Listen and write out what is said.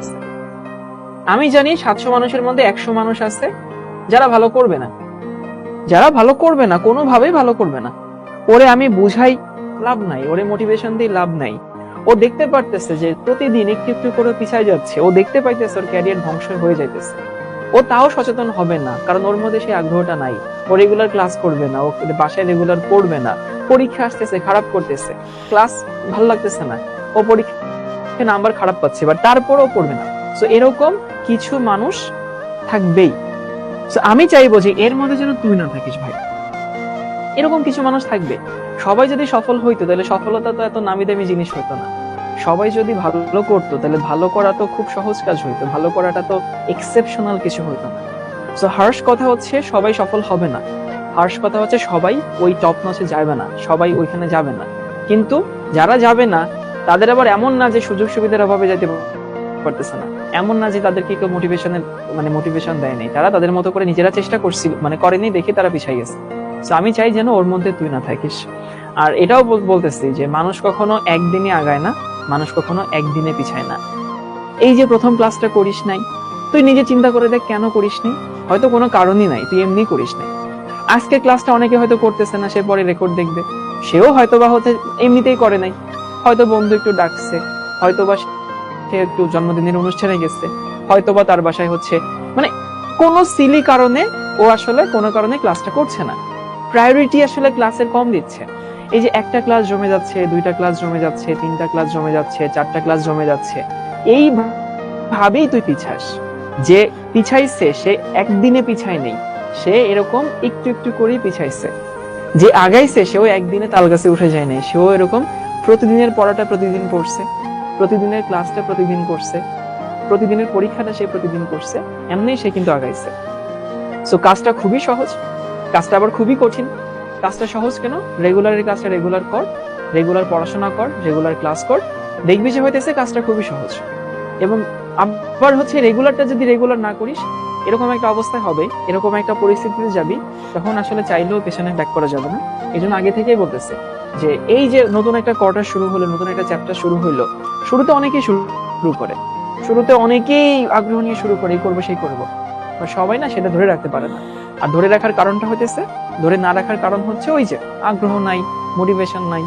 আছে। আমি জানি সাতশো মানুষের মধ্যে একশো মানুষ আছে যারা ভালো করবে না। যারা ভালো করবে না, কোনোভাবেই ভালো করবে না। ওরে আমি বুঝাই লাভ নাই, ওরে মোটিভেশন দিয়ে লাভ নাই। ও দেখতে পারতেছে যে প্রতিদিন একটু একটু করে পিছায় যাচ্ছে। ও দেখতে পাইতেছে ওর ক্যারিয়ার ধ্বংস হয়ে যাইতেছে। ও তাও সচেতন হবে না, কারণ ওর মধ্যে সেই আগ্রহটা নাই। ও রেগুলার ক্লাস করবে না, ও বাসায় রেগুলার পড়বে না। পরীক্ষা আসতেছে, খারাপ করতেছে। ক্লাস ভালো লাগতেছে না। ও পরীক্ষা নাম্বার খারাপ পাচ্ছে বাট তারপরও পড়বে না। তো এরকম কিছু মানুষ থাকবেই। So, আমি চাইব যে এর মধ্যে যেন তুই না থাকিস ভাই। এরকম কিছু মানুষ থাকবে। সবাই যদি সফল হইতো তাহলে সফলতা তো এত নামি দামি জিনিস হতো না। সবাই যদি ভালো করতো তাহলে ভালো করা তো খুব সহজ কাজ হইতো। ভালো করাটা তো এক্সেপশনাল কিছু হইতো না। সো হার্শ কথা হচ্ছে সবাই সফল হবে না। হার্শ কথা হচ্ছে সবাই ওই টপ নচে যাবে না। সবাই ওইখানে যাবে না। কিন্তু যারা যাবে না তাদের আবার এমন না যে সুযোগ সুবিধার অভাবে যাইতে পারতেছে না। এমন না যে তাদেরকে কেউ মোটিভেশনের মানে মোটিভেশন দেয় নাই। তারা তাদের মতো করে নিজেরা চেষ্টা করছিল মানে করেনি দেখে তারা পিছাই গেছে। তো আমি চাই যেন ওর মধ্যে তুই না থাকিস। আর এটাও বলতেছি যে মানুষ কখনো একদিনে আগায় না, মানুষ কখনো একদিনে পিছায় না। এই যে প্রথম ক্লাসটা করিস নাই, তুই নিজে চিন্তা করে দেখ কেন করিস নি। হয়তো কোনো কারণই নাই, তুই এমনি করিস নাই। আজকে ক্লাসটা অনেকে হয়তো করতেছে না, সে পরে রেকর্ড দেখবে। সেও হয়তো বা হতে এমনিতেই করে নাই। হয়তো বন্ধু একটু ডাকছে হয়তো বা সে একটু জন্মদিনের অনুষ্ঠানে গেছে হয়তো বা তার বাসায় হচ্ছে। মানে কোনো সিলি কারণে ও আসলে কোনো কারণে ক্লাসটা করছে না। প্রায়োরিটি আসলে ক্লাসের কম দিচ্ছে। এই যে একটা ক্লাস জমে যাচ্ছে, দুইটা ক্লাস জমে যাচ্ছে, তিনটা ক্লাস জমে যাচ্ছে, চারটা ক্লাস জমে যাচ্ছে, এই ভাবেই তুই পিছাস। যে পিছাইছে, সে একদিনে পিছায় নেই। সে এরকম একটু একটু করেই পিছাইছে। যে আগাইছে, সেও একদিনে তাল গাছে উঠে যায় নাই। সেও এরকম প্রতিদিনের পড়াটা প্রতিদিন পড়ছে, প্রতিদিনের ক্লাসটা প্রতিদিন করছে প্রতিদিনের পরীক্ষাটা সে প্রতিদিন করছে, এমনি সে কিন্তু আগাইছে। সো কাজটা খুবই সহজ, কাজটা আবার খুবই কঠিন। কাজটা সহজ কেন? রেগুলারের কাজটা রেগুলার কর রেগুলার পড়াশোনা কর রেগুলার ক্লাস কর, দেখবি যে হইতেছে কাজটা খুবই সহজ। এবং আবার হচ্ছে রেগুলারটা যদি রেগুলার না করিস এরকম একটা অবস্থায় হবে, এরকম একটা পরিস্থিতিতে যাবি, তখন আসলে চাইলেও পেছনে ব্যাক করা যাবে না। এই জন্য আগে থেকেই বলতেছে যে, এই যে নতুন একটা কোয়ার্টার শুরু হলো, নতুন একটা চ্যাপ্টার শুরু হইল, শুরুতে অনেকেই শুরু করে। শুরুতে অনেকেই আগ্রহ নিয়ে শুরু করে, এই করব, সেই করব। সবাই না সেটা ধরে রাখতে পারে না। আর ধরে রাখার কারণটা হইতেছে, ধরে না রাখার কারণ হচ্ছে ওই যে, আগ্রহ নাই মোটিভেশন নাই